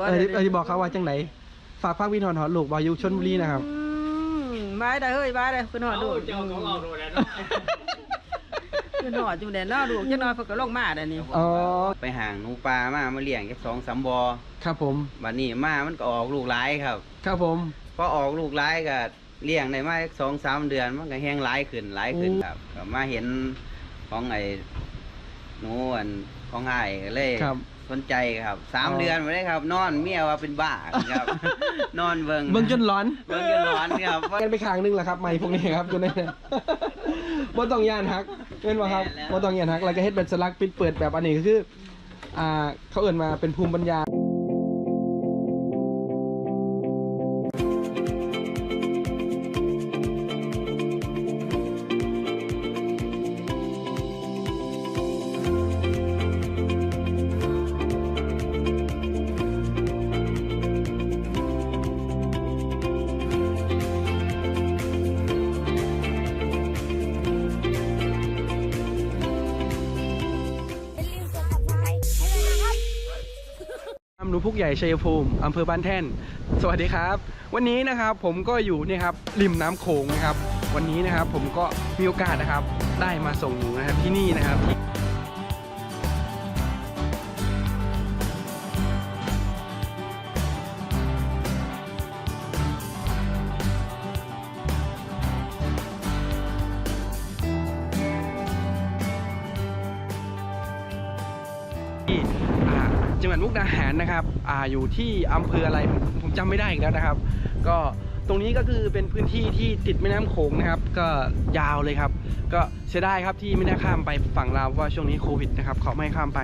บ่เออดี๋ยวเออที่บอกเขาว่าจังไหนฝากฟังวินหอนหอนลูกวาอยุชนบุรีนะครับ อืมบายได้เฮ้ยบายได้ขึ้นหอดดูเจ้าของเราโดนแล้วเนาะขึ้นหอดจุ่มแดนเนาะดูจังน้อยเพิ่นก็ลงมาได้นี่อ๋อ ไปห่างหนูปลามามาเลี้ยงแค่สองสามบอครับผม บัดนี้มามันก็ออกลูกหลายครับครับผม พอออกลูกหลายก็เลี้ยงได้มาสองสามเดือนมันก็แห้งหลายขึ้นหลายขึ้นครับก็มาเห็นของไอ้หนูอัน ของไอ้ายก็เลยครับ สนใจครับสามอ๋อ เดือนมาได้ครับ นอนเมียว่าเป็นบ้าครับ นอนเบิ่งเบิ่งจนร้อน เบิ่งจนร้อนครับกันไปข้างหนึงแหละครับไม่พวกนี้ครับจนได้บ่ต้องย่านฮักเป็นว่าครับบ่ต้องย่านฮักแล้วก็เฮ็ดเป็นสลักปิดเปิดแบบอันนี้ก็คือ อ่า เขาเอิ่นมาเป็นภูมิปัญญาอย่า กใหญ่ชัยภูมิอำเภอบ้านแท่น สวัสดีครับ วันนี้นะครับผมก็อยู่เนี่ยครับริมน้ำโขงนะครับ วันนี้นะครับผมก็มีโอกาสนะครับ ได้มาส่งหนูนะครับที่นี่นะครับที่จังหวัดมุกดาหารนะครับ อ่าอยู่ที่อำเภออะไรผมผมจำไม่ได้อีกแล้วนะครับ ก็ตรงนี้ก็คือเป็นพื้นที่ที่ติดแม่น้ำโขงนะครับ ก็ยาวเลยครับ ก็เสียดายครับที่ไม่ได้ข้ามไปฝั่งลาวเพราะว่าช่วงนี้โควิดนะครับเขาไม่ให้ข้ามไป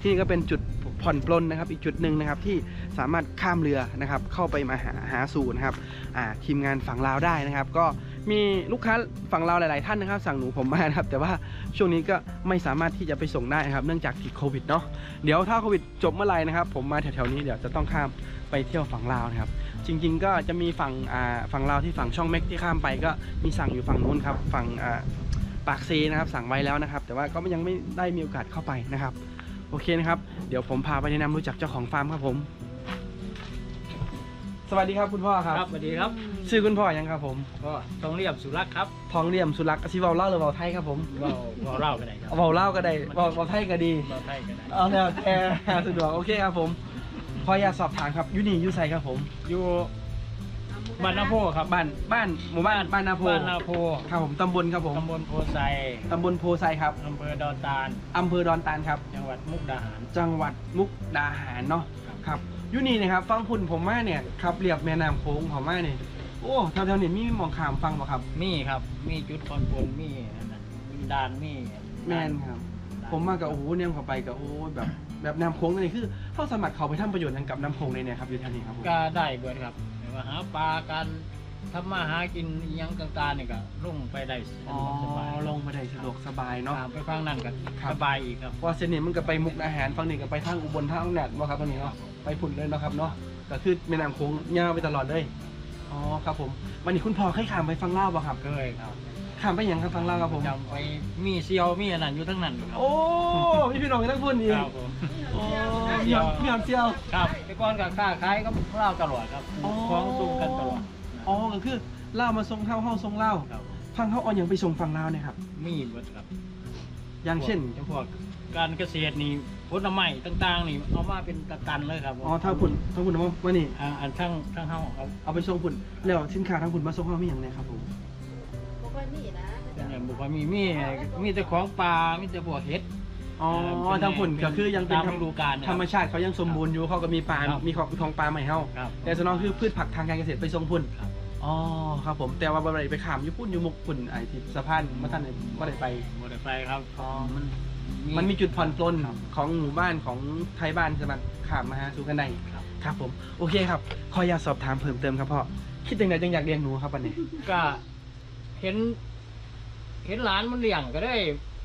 ที่นี่ก็เป็นจุดผ่อนปลนนะครับ อีกจุดหนึ่งนะครับที่สามารถข้ามเรือนะครับ เข้าไปมาหาหาสู่นะครับอ่าทีมงานฝั่งลาวได้นะครับ ก็ มีลูกค้าฝั่งลาหลาย ๆ ท่านนะครับ สั่งหนูผมมานะครับ แต่ว่าช่วงนี้ก็ไม่สามารถที่จะไปส่งได้นะครับ เนื่องจากติดโควิดเนาะเดี๋ยวถ้าโควิดจบเมื่อไหร่นะครับ ผมมาแถว ๆ นี้เดี๋ยวจะต้องข้ามไปเที่ยวฝั่งลาวนะครับ จริง ๆ ก็จะมีฝั่งอ่าฝั่งลาวที่ฝั่งช่องเม็กที่ข้ามไปก็มีสั่งอยู่ฝั่งนู้นครับฝั่งอ่าปากซีนะครับสั่งไว้แล้วนะครับ แต่ว่าก็ยังไม่ได้มีโอกาสเข้าไปนะครับ โอเคนะครับ เดี๋ยวผมพาไปแนะนำรู้จักเจ้าของฟาร์มครับผม สวัสดีครับคุณพ่อครับ ครับสวัสดีครับ ชื่อคุณพ่อยังครับผม ก็ต้องเรียบสุรักษ์ครับทองเหลี่ยมสุรักษ์อาชีพเบาเล่าหรือเบาไทยครับผมเว่าเว่าเล่าไปไหนครับเอาเบาเล่าก็ได้เบาเบาไทยก็ดีเว่าไทยก็ได้เอาแล้วแต่สะดวกโอเคครับผมขออยากสอบถามครับอยูนี่อยูไซครับผมอยู่บ้านนาโพครับบ้านบ้านหมู่บ้านบ้านนาโพบ้านนาโพครับผมตำบลครับผมตำบลโพไซตำบลโพไซครับอำเภอดอนตาลอำเภอดอนตาลครับ จังหวัดมุกดาหาร จังหวัดมุกดาหารเนาะครับอ ยูนี่นะครับฟังพุ่นผมมาเนี่ยครับเรียบแม่น้ำโค้งผมมาเนี่ยโอ้แถวๆนี้มีหมองขามฟังบ่ครับ มีครับ มีจุดคอนโทรลมีนั่นน่ะมีดานมีแม่นครับ ผมมากับโอ้โหเนี่ยเข้าไปกับโอ้แบบแบบน้ำโค้งนี่คือเข้าสมัครเขาไปทำประโยชน์ทางกับน้ำโค้งในเนี่ยครับอยู่แถวนี้ครับผมก็ได้เบิดครับแต่ว่าหาปลาการทำมาหากินอิหยังต่างๆนี่ก็ลงไปได้สะอ๋อดวกสบายลงมาได้สะดวกสบายเนาะตามไปฟังนั่นกันครับสบายอีกครับเพราะเส้นนี้มันก็ไปมุกดาหารฝั่งนี้ก็ไปทางอุบลทางแหนดบ่ครับตรงนี้เนาะ ไปพุ่นเลยเนาะครับเนาะก็คือแม่น้ำโค้งยาวไปตลอดเลยอ๋อครับผมวันนี้คุณพ่อให้ขามไปฟังเล่าวบ่ครับเคยครับขามไปอย่างครับฟังเล่าวครับผม จำไปมีเซียวมีอันนั้นอยู่ทั้งนั้นครับ โอ้พี่พี่น้องทั้งพุ่นอีกครับผมโอ้มีหอมมีหอมเจียว ครับแต่ก่อนก็ค้าขายก็เล่าตลอดครับอ๋อของส่งกันตลอดอ๋อก็คือเล่าวมาส่งเฮาเฮาส่งเล่าวครับ ฟังเฮาเอาอย่างไปส่งฟังเล่าวเนี่ยครับ มีหมดครับอย่างเช่น พวกการเกษตรนี่ผลไม้ต่างๆ นี่เอามาเป็นตะกันเลยครับอ๋อถ้าพุ่นถ้าพุ่นเอามามานี่ อ่าอันทั้งทั้งเฮาเอาเอาไปส่งพุ่นแล้วสินค้าทางพุ่นมาส่งเฮามีอย่างไรครับผมเป็นอย่างบอกว่ามีมีมีแต่ของปลามีแต่พวกเห็ด อ๋อเอ่อเป็นทางพุ่นก็คือยังเป็นตามฤดูกาลนะครับธรรมชาติเขายังสมบูรณ์อยู่เขาก็มีปลาครับ มีของของปลาใหม่เฮาครับแต่ส่วนน้องคือพืชผักทางการเกษตรไปส่งพุ่น ครับ อ๋อครับผมแต่ว่าบ่ได้ไปขามอยู่พุ่นอยู่มุกพุ่นไอ้ที่สะพานมาท่านบ่ได้ไป บ่ได้ไปครับอ๋อมัน มันมีจุดผ่อนปลนของหมู่บ้านของไทยบ้านสามารถขามมาหาสู่กันได้ครับครับผมโอเคครับขออยากสอบถามเพิ่มเติมครับพ่อคิดยังไงจึงอยากเลี้ยงหนูครับวันนี้ ก็ เห็น เห็นหลานมันเลี้ยงก็ได้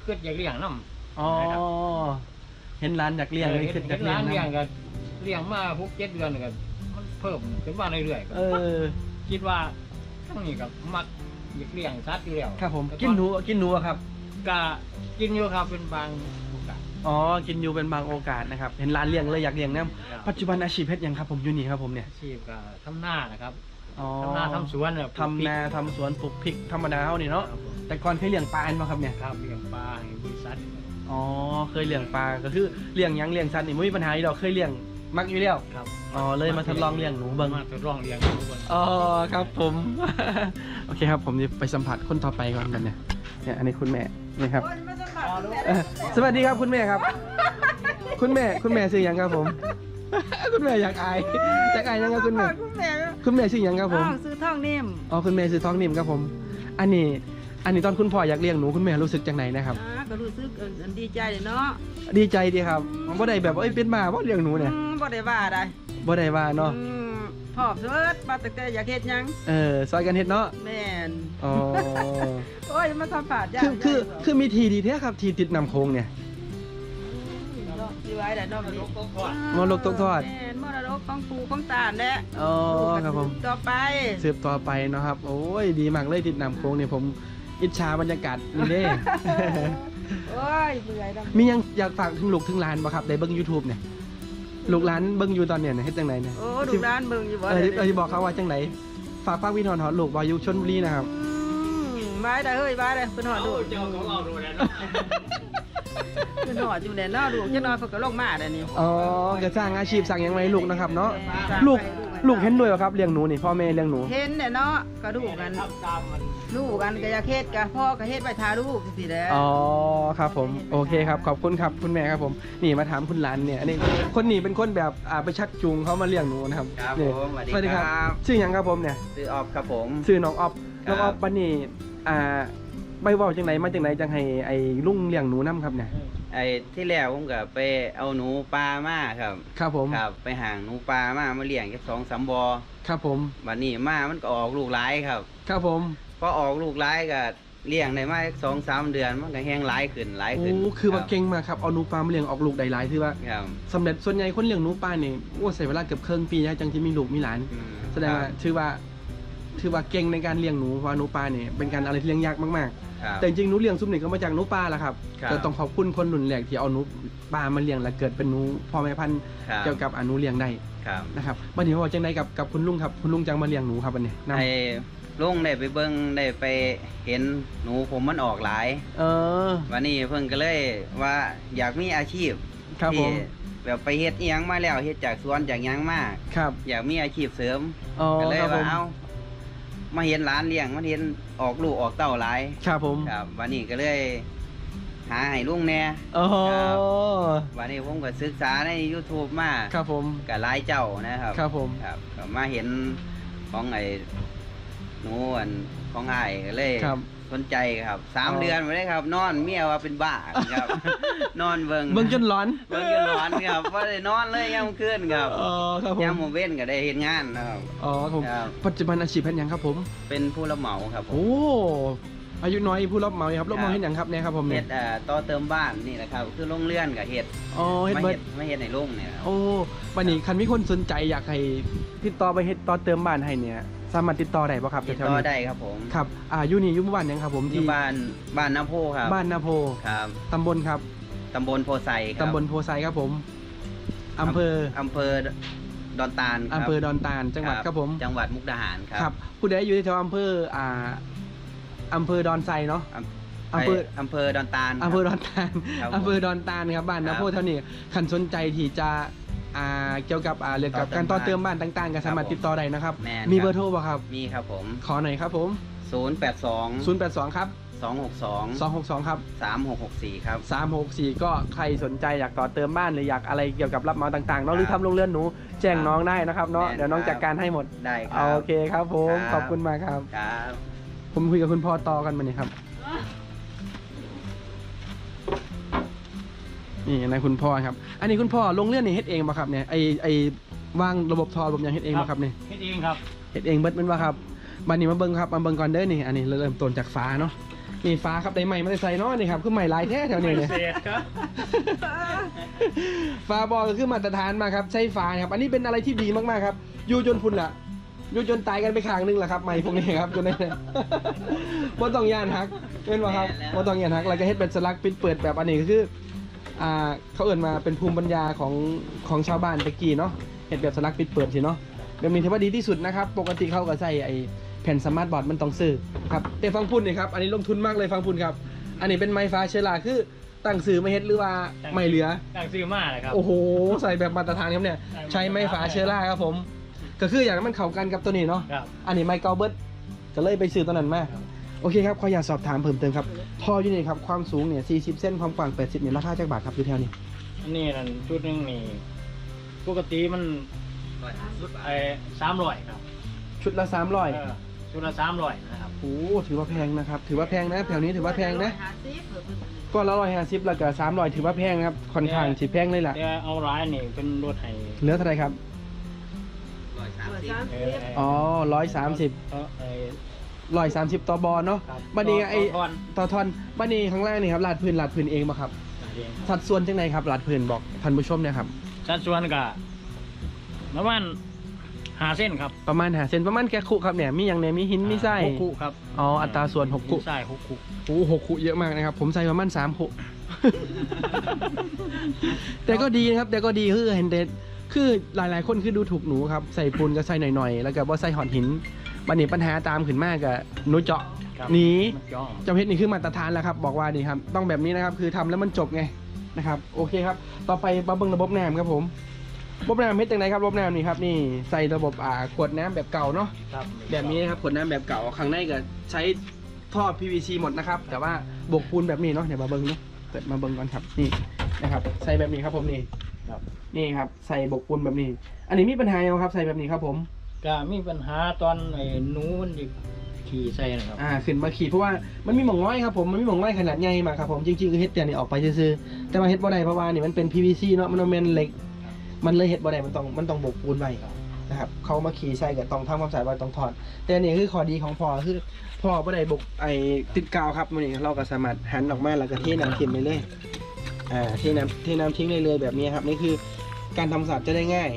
เกิดอยากเลี้ยงน้ำอ๋อนะครับเห็นร้านอยากเลี้ยงเลยเห็คิดนอยากร้านเลี้เลี้ยยงงนะก็เลี้ยงมาหกเจ็ดเดือนก็มันเพิ่มขึ้นมาเรื่อยๆก็เออ คิดว่าทั้งนี้กับมักอยากเลี้ยงสัตว์อยู่แล้วครับผมแต่กินหนูกินหนูอะครับ ก็กินอยู่ครับเป็นบางโอกาสออ๋อ กินอยู่เป็นบางโอกาสนะครับ เห็นร้านเลี้ยงเลยอยากเลี้ยงน้ครับำปัจจุบันอาชีพเพชรยังครับผมอยู่นี่ครับผมเนี่ยอาชีพก็ทำหน้านะครับอ๋อทำหน้าทำสวนเนี่ยทำนาทำสวนปลูกพริกธรรมดาเขานี่ครัเนาะบผมแต่ก่อนเคยเลี้ยงปลาอันมาครับเนี่ย ครับเลี้ยงปลาให้บริษัทอ๋อ เคยเลี้ยงปลา ก็คือเลี้ยงหยังเลี้ยงสัตว์นี่ไม่มีปัญหาอยู่แล้วเคยเลี้ยงมักอยู่แล้ว ครับอ๋อเลยมาทดลองเลี้ยงหนูเบิ่ง มาทดลองเลี้ยงหนูเบิ่งอ๋อครับผม โอเคครับผมจะไปสัมผัสคนต่อไปก่อนกันเนี่ยเนี่ยอันนี้คุณแม่ นี่ครับโอ้ยมาสัมผัสคุณแม่เอ่อสวัสดีครับคุณแม่ครับ คุณแม่คุณแม่ชื่อหยังครับผม คุณแม่อยากอายอยากอายยังครับคุณแม่ คุณแม่คุณแม่ชื่อหยังครับผมอ้าวซื้อท่องนิ่มอ๋อคุณแม่ชื่อท้องนิ่มครับผม อันนี้ อันนี้ตอนคุณพ่ออยากเลี้ยงหนูคุณแม่รู้สึกจังไหนนะครับ อ่าก็รู้สึกเอิ้นดีใจเลยเนาะดีใจดีครับผมบ่ได้แบบว่าเอ้ยเป็นบ้าเพราะเลี้ยงหนูเนี่ยอืมบ่ได้ว่าได้บ่ได้ว่าเนาะ อืม พอบเสิร์ชมาตั้งแต่อยากเฮ็ดหยังเออซอยกันเฮ็ดเนาะแม่นอ๋อโอ้ยมาสัมผัสยากคือคือคือมีทีดีแท้ครับทีติดนำโค้งเนี่ยเนาะสิไว้ได้เนาะมันมรดกตกทอด แม่นมรดกของปู่ของตาแหละอ๋อครับผม ต่อไปสืบต่อไปเนาะครับ โอ้ยดีมากเลยติดนำโค้งเนี่ยผมอิจฉาบรรยากาศนี่เด้ โอ้ยเบื่อดำมียังอยากฝากถึงลูกถึงหลานบ่ครับได้เบิ่ง YouTube เนี่ย ลูกหลานเบิ่งอยู่ตอนเนี่ยเนี่ยเฮ็ดจังไดเนี่ยโอ้ดูร้านเบิ่งอยู่บ่เออดี๋ยวเออที่บอกเขาว่าจังไดฝากฝากวินหอนหอนลูกบ่อยู่ชลบุรีนะครับ อืมไว้ได้เฮ้ยไว้ได้เพิ่นหอดดูเจ้าของเราดูแลเนาะเพิ่นหอดอยู่แน่เนาะดูจังน้อยเพิ่นก็ลงมาได้นี่ อ๋อก็สร้างอาชีพสร้างหยังไว้ให้ลูกนะครับเนาะสร้างลูกไป ลูกเห็นด้วยบ่ครับเลี้ยงหนูนี่พ่อแม่เลี้ยงหนู เห็นแน่เนาะก็ดูกันทำตามมันลูกกันก็อยากเฮ็ดก็พ่อก็เฮ็ดไว้ทาลูกจังซี่แหละอ๋อครับผมโอเคครับขอบคุณครับคุณแม่ครับผมนี่มาถามคุณหลานเนี่ยอันนี้คนนี้เป็นคนแบบอ่าไปชักจูงเขามาเลี้ยงหนูนะครับครับนี่ผมสวัสดีครับชื่อหยังครับผมเนี่ยซื้อออฟครับผม ชื่อน้องออฟครับน้องออฟบันนี่อ่าไปเว่าจังไหนมาจังไหนจังให้ไอ้ลุงเลี้ยงหนูนํครับเนี่ย ไอ้ที่แล้วผมก็ไปเอาหนูปลามาครับ ครับผม ครับ ไปห่างหนูปลามามาเลี้ยงแค่สองสามบอครับผม บัดนี้มามันก็ออกลูกหลายครับ ครับผม พอออกลูกหลายก็เลี้ยงได้มาสองสามเดือนมันก็แห้งหลายขึ้นหลายโอ้ขึ้นคือว่ารับเก่งมากครับเอาหนูปลามาเลี้ยงออกลูกได้หลายคือว่าครับสำเร็จส่วนใหญ่คนเลี้ยงหนูปลาเนี่ยโอ้ใส่เวลาเกือบครึ่งปีนะจังที่มีลูกมีหลาน อืมแสดงว่าถือว่าถือว่าเก่งในการเลี้ยงหนูเพราะว่าหนูปลาเนี่ยเป็นการอะไรที่เลี้ยงยากมาก ครับๆแต่จริงๆหนูเลี้ยงซุปนี่ก็มาจากหนูปลาแหละครับครับ แต่ต้องขอบคุณคนรุ่นแรกที่เอาหนูปลามาเลี้ยงและเกิดเป็นหนูพ่อแม่พันธุ์ครับเกี่ยวกับอนุเลี้ยงได้ครับนะครับวันนี้ว่าจังไดกับกับคุณลุงครับคุณลุงจังมาเลี้ยงหนูครับวันนี้นำไอ้ลุงได้ไปเบิ่งได้ไปเห็นหนูผมมันออกหลาย เออวันนี้เพิ่นก็เลยว่าอยากมีอาชีพครับผที่มแบบไปเฮ็ดอีหยังมาแล้วเฮ็ดจากสวนจากหยังมาครับอยากมีอาชีพเสริม อ๋อก็เลยครับผว่าม เอา มาเห็นร้านเลี้ยงมาเห็นออกลูกออกเต้าหลายครับผมครับวันนี้ก็เลย หาให้ลุงแหน่อ๋อครับวันนี้ผมก็ศึกษาใน YouTube มาครับผมกับหลายเจ้านะครับครับผมครับก็มาเห็นของไอ้หนูอันของอ้ายก็เลยครับส นใจครับสามอ๋อเดือนมาได้ครับ นอนเมียว่าเป็นบ้าครับ นอนเบิ่งเบิ่งจนร้อนเบิ่งจนร้อนครับว่าได้นอนเลยยามคืนครับอ๋อครับผมยามหมู่เว้นก็ได้เฮ็ดงานนะครับอ๋อครับผมครับปัจจุบันอาชีพเป็นหยังครับผม เป็นผู้รับเหมาครับผมโอ้ อายุน้อยผู้รับเหมาครับรับเหมาครับเห็นอย่างครับเนี่ยครับผมเฮ็เนี่ยดเอ่อต่อเติมบ้านนี่แหละครับ คือโรงเรือนกับเฮ็ดอ๋อเฮ็ดมาเบิเฮ็ดดมาเฮ็ดในโรงเนี่ยครับโอ้วันนี้คันมีคนสนใจอยากให้ติดต่อไปเฮ็ดต่อเติมบ้านให้เนี่ย สามารถติดต่อได้ป่ะครับติดแถวต่อๆนี้ได้ครับผมครับอ่าอยู่นี่อยู่หมู่บ้านหยังครับ ผมอยู่ที่บ้านบ้านนาโพครับบ้านนาโพครับตำบลครับตำบลโพไซครับตำบลโพไซครับผมอำเภออำเภอดอนตาลครับอำเภอดอนตาลจังหวัดครับผม จังหวัดมุกดาหารครับครับผู้ใดอยู่แถวอำเภออ่า อำเภอดอนไซเนาะ อำอำเภอไอำเภอดอนตาลอำเภอดอนตาลครับผมอำเภอดอนตาลครับบ้านครันาบโพเท่านี้คันสนใจที่จะอ่าเกี่ยวกับอ่าเรื่องกับต่อเติมการต่อเติมบ้านต่างๆก็สามารถครับผมติดต่อได้นะครับแม่นมีครับเบอร์โทรป่ะครับ มีครับผม ขอหน่อยครับผม 082 082 ครับ 262 262 ครับ 3664 ครับ 364 ก็ใครสนใจอยากต่อเติมบ้านหรืออยากอะไรเกี่ยวกับรับเหมาต่างๆเนาะหรือครับทำโรงเรือนหนูแจ้งครับน้องได้นะครับเนาะแม่นเดี๋ยวน้องครับจัดการให้หมด ได้ครับ โอเคครับผมครับขอบคุณมากครับครับ ผมคุยกับคุณพ่อต่อกันมาเนี่ยครับ นี่นะคุณพ่อครับ อันนี้คุณพ่อลงเลื่อนนี่เฮ็ดเองป่ะครับเนี่ยไอไอวางระบบทอระบบหยังเฮ็ดเองป่ะครับเนี่ยเฮ็ดเองครับเฮ็ดเองเบิดแมันป่ะครับบัดนี้มาเบิ่งครับมาเบิ่งก่อนเด้อนี่ อันนี้เริ่มต้นจากฟ้าเนาะนี่ฟ้าครับได้ใหม่มาได้ใส่เนาะนี่ครับคือใหม่ลายแท้แถวนี้เนี่ยเศษครับ ฟ้าบอลก็คือมาตรฐานมาครับใช้ฟ้าครับ อันนี้เป็นอะไรที่ดีมากๆครับ อยู่จนพุ่นละ อยู่จนตายกันไปข้างหนึงแหละครับใหม่พวกนี้ครับจนได้บ่ต้องย่านฮักเป็นว่าครับบ่ต้องย่านฮักแล้วก็เฮ็ดเป็นสลักปิดเปิดแบบอันนี้ก็คืออ่าเขาเอิ่นมาเป็นภูมิปัญญาของของชาวบ้านตะกี้เนาะเห็ดแบบสลักปิดเปิดสิเนาะแบบนี้ถือว่าดีที่สุดนะครับ ปกติเขาก็ใส่ไอ้แผ่นสมาร์ทบอร์ดมันต้องซื้อครับแต่ฟังพุ่นนี่ครับอันนี้ลงทุนมากเลยฟังพุ่นครับ อันนี้เป็นไม้ฟ้าเชื้อราคือตั้งสื่อไม่เฮ็ดหรือว่าไม่เหลือตั้งซื้อมาเลยครับโอ้โหใส่แบบมาตรฐานครับเนี่ยใช้ไม้ฝาเชื้อราครับผม ก็คืออย่างนั้นมันเข้ากันกับตัวนี้เนาะครับ อันนี้ไม้เกาเบิร์ดก็เลยไปซื้อตัวนั้นมาครับ โอเคครับขออยากสอบถามเพิ่มเติมครับท่ออยู่นี่ครับความสูงเนี่ย40เส้นความกว้าง 80เนี่ยราคาจากบาทครับอยู่แถวนี้อันนี้นั่นชุดหนึงนี่ปกติมันไอ้สามร้อยครับชุดละเอ300อชุดละสามร้อยนะครับโอ้โหถือว่าแพงนะครับถือว่าแพงนะแถวนี้ถือว่าแพงนะหาซิเผื่อเพิ่นก็ละร้อยห้าสิบแล้วก็300ถือว่าแพงครับค่อนข้างสิแพงเลยล่ะแต่เอาร้ายนี่เป็นรถไห้เหลือเท่าไหรครับ เผื่อสามเอสิอบไอ้อ๋อร้อยสามสิบเออไอ้ร้อยสามสิบต่อบอลเนาะครับบัดนี้ไอ้ต่อท่อนต่อทอนบัดนี้ข้างล่างนี่ครับลาดพื้นลาดพื้นเองป่ะครับ เองสัดส่วนจังไงครับลาดพื้นบอกท่านผู้ชมเนี่ยครับสัดส่วนก็ประมาณหาเส้นครับประมาณหาเซนประมาณแกคุครับเนี่ยมีอย่างเนี่ยมีหินมีไส้หกคู่ครับอ๋ออัตราส่วนหกคุ มีไส้หกคู่ โอ้หกคุเยอะมากนะครับ ผมใส่ประมาณสามคุแต่ก็ดีนะครับ แต่ก็ดีคือเห็นเด็ด คือหลายๆ คนคือดูถูกหนูครับใส่ปูนก็ใส่หน่อยๆ แล้วก็ว่าใส่หอนหินบันนี้ปัญหาตามขึ้นมากกับหนูเจาะครับหนีมันย่องเจ้าเพชรนี่คือมาตรฐานแล้วครับบอกว่านี่ครับต้องแบบนี้นะครับคือทำแล้วมันจบไงนะครับโอเคครับ ต่อไปมาเบิ่งระบบน้ำครับผมระบบน้ำเฮ็ดจังไงครับระบบน้ำนี่ครับนี่ใส่ระบบอ่าขวดน้ำแบบเก่าเนาะ ครับ แบบนี้นะครับขวดน้ำแบบเก่าข้างในก็ใช้ท่อ PVC หมดนะครับ แต่ว่าบวกปูนแบบนี้เนาะเดี๋ยวมาเบิ่งเนาะเปิดมาเบิ่งก่อนครับนี่นะครับ ใส่แบบนี้ครับผมนี่ครับ นี่ครับใส่บวกปูนแบบนี้ อันนี้มีปัญหายังครับใส่แบบนี้ครับผม ก็มีปัญหาตอนไอ้หนูมันดิขี่ใส่นะครับ อ่าขึ้นมาขี่เพราะว่ามันมีหม่องน้อยครับผมมันมีหม่องน้อยขนาดใหญ่มากครับผมจริงๆก็เฮ็ดแต่นี่ออกไปซื่อๆแต่ว่าเฮ็ดบ่ได้เพราะว่านี่มันเป็น PVC เนาะมันบ่แม่นเหล็ก มันเลยเฮ็ดบ่ได้มันต้องมันต้องบวกปูนไว้นะครับเขามาขี่ใส่ก็ต้องทำความสะอาดไว้ต้องถอด แต่อันนี่คือข้อดีของพ่อคือพ่อบ่ได้บกไอ้ติดกาวครับมื้อนี้เราก็สามารถหันออกมาแล้วก็เทน้ำทิ้งไปเลยอ่าเทน้ำเทน้ำทิ้งเลยเลยแบบนี้ครับนี่คือ การทำความสะอาดจะได้ง่าย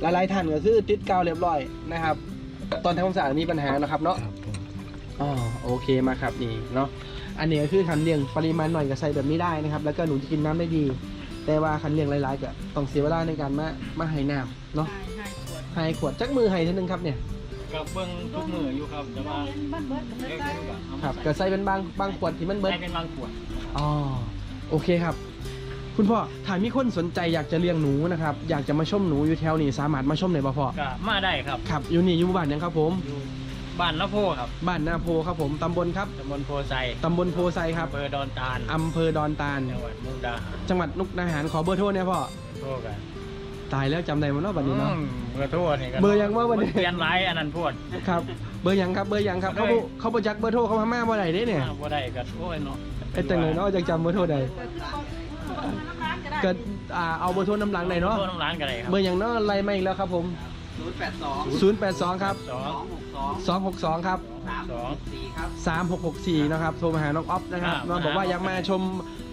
หลายๆท่านก็คือติดกาวเรียบร้อยนะครับ ตอนทำความสะอาดมีปัญหานะครับเนาะอ๋อโอเคมาครับนี่เนาะอันนี้ก็คือคันเลี้ยงปริมาณหน่อยก็ใส่แบบนี้ได้นะครับ แล้วก็หนูจะกินน้ำได้ดี แต่ว่าคันเลี้ยงหลายๆก็ต้องเสียเวลาในการมามาให้น้ำเนาะให้ให้ขวดให้ขวดจักมือให้เท่านึงครับเนี่ยก็เบิ่งทุกมืออยู่ครับแต่ว่าเห็นบ้านเบิดก็ไม่เอ้ยได้ก็เอาครัมาบใส่ก็ใส่เป็นบางบางขวดที่มันเบิดใส่เป็นบางขวด อ๋อโอเคครับ คุณพ่อถ้ามีคนสนใจอยากจะเลี้ยงหนูนะครับ อยากจะมาชมหนูอยู่แถวนี้สามารถมาชมได้ป่ะพ่อก็มาได้ครับครับอยู่นี่อยู่บ้านยังครับผม อยู่บ้านนาโพครับบ้านนาโพครับผมตำบลครับตำบลโพไซตำบลโพไซครับอำเภอดอนตาลอำเภอดอนตาล จังหวัดมุกดาหารจังหวัดนุกนาหารขอเบอร์โทรเนี่ยพ่อ โทษกันตายแล้วจำได้มั้ยเนาะบัดนี้เนาะ อืมเบอร์โทรนี่ก็เบอร์ยังว่าวันนี้เปลี่ยนไลน์อันนั้นพูดครับ เบอร์ยังครับเบอร์ยังครับได้เขาบ่เขาบ่จักเบอร์โทรเขามาม่าบ่ได้เด้เนี่ยอ้าวบ่ได้ก็โอ้ยเนาะ ไอ้จังเลยเนาะจักจำเบอร์โทรได้ก็คือเอาเอาน้ำร้าน ก็ได้ก็อ่าเอาเบอร์โทรน้ำหลังได้เนาะ โทรน้ำร้านก็ได้ครับเบอร์ยังเนาะไล่มาอีกแล้วครับผม082 082 ครับสอง262 ครับสอง364ครับ 3664 นะครับ โทรมาหาน้องอ๊อฟนะครับครับน้องบอกว่าอยากมาชม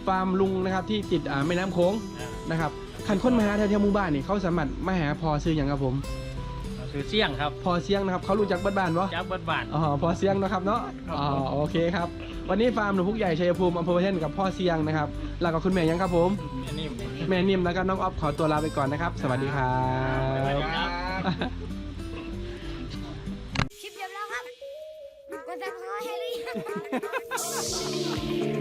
ฟาร์มลุงนะครับที่ติดอ่าแม่น้ำโขงอ่านะครับคันคนมาหาแถวๆหมู่บ้านนี่เขาสามารถมาหาพอซื้ออย่างครับผม คือเสี่ยงครับพอเสียงนะครับเขารู้จักเบ้านบ้านวะจับเบิดบ้าน อ๋อพอเสียงนะครับเนาะครับอ๋อโอเคครับ วันนี้ฟาร์มหนูพุกใหญ่ชัยภูมิอำเภอเช่นกับพ่อเสียงนะครับแล้วก็คุณแม่ยังครับผม แม่นิ่มแม่นิ่มแล้วก็น้องอ๊อฟขอตัวลาไปก่อนนะครับ สวัสดีครับคลิปจบแล้วครับกดซับสให้รือ